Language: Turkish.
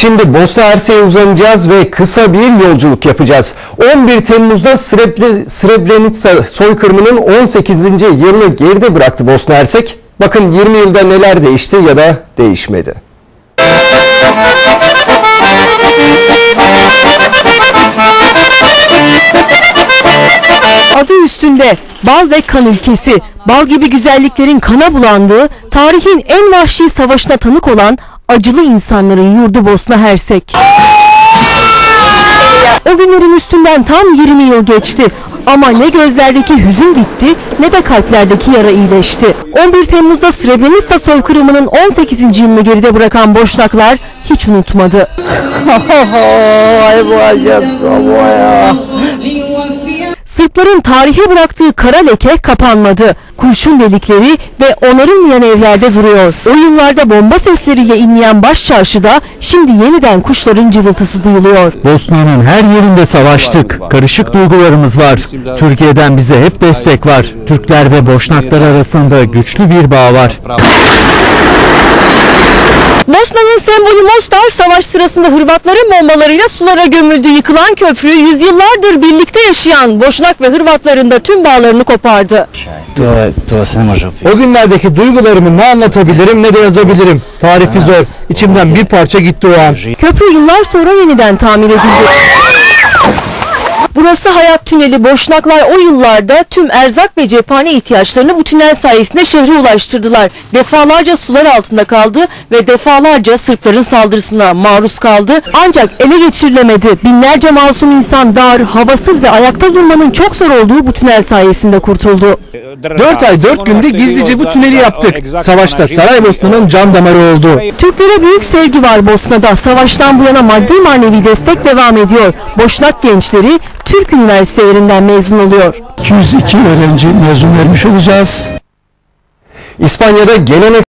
Şimdi Bosna Hersek'e uzanacağız ve kısa bir yolculuk yapacağız. 11 Temmuz'da Srebre, Srebrenica soykırımının 18. yılını geride bıraktı Bosna Hersek. Bakın 20 yılda neler değişti ya da değişmedi. Adı üstünde bal ve kan ülkesi, bal gibi güzelliklerin kana bulandığı, tarihin en vahşi savaşına tanık olan acılı insanların yurdu Bosna Hersek. O günlerin üstünden tam 20 yıl geçti. Ama ne gözlerdeki hüzün bitti ne de kalplerdeki yara iyileşti. 11 Temmuz'da Srebrenica soykırımının 18. yılını geride bırakan Boşnaklar hiç unutmadı. Sırpların tarihe bıraktığı kara leke kapanmadı. Kurşun delikleri ve onarılmayan evlerde duruyor. O yıllarda bomba sesleriyle inleyen baş çarşıda şimdi yeniden kuşların cıvıltısı duyuluyor. Bosna'nın her yerinde savaştık. Karışık duygularımız var. Türkiye'den bize hep destek var. Türkler ve Boşnaklar arasında güçlü bir bağ var. Sembolü Mostar savaş sırasında Hırvatların bombalarıyla sulara gömüldü. Yıkılan köprü yüzyıllardır birlikte yaşayan Boşnak ve Hırvatların da tüm bağlarını kopardı. O günlerdeki duygularımı ne anlatabilirim ne de yazabilirim. Tarifi zor. İçimden bir parça gitti o an. Köprü yıllar sonra yeniden tamir edildi. Burası hayat tüneli. Boşnaklar o yıllarda tüm erzak ve cephane ihtiyaçlarını bu tünel sayesinde şehre ulaştırdılar. Defalarca sular altında kaldı ve defalarca Sırpların saldırısına maruz kaldı. Ancak ele geçirilemedi. Binlerce masum insan dar, havasız ve ayakta durmanın çok zor olduğu bu tünel sayesinde kurtuldu. 4 ay 4 günde gizlice bu tüneli yaptık. Savaşta Saraybosna'nın can damarı oldu. Türklere büyük sevgi var Bosna'da. Savaştan bu yana maddi manevi destek devam ediyor. Boşnak gençleri Türk üniversitelerinden mezun oluyor. 202 öğrenci mezun vermiş olacağız. İspanya'da gelenek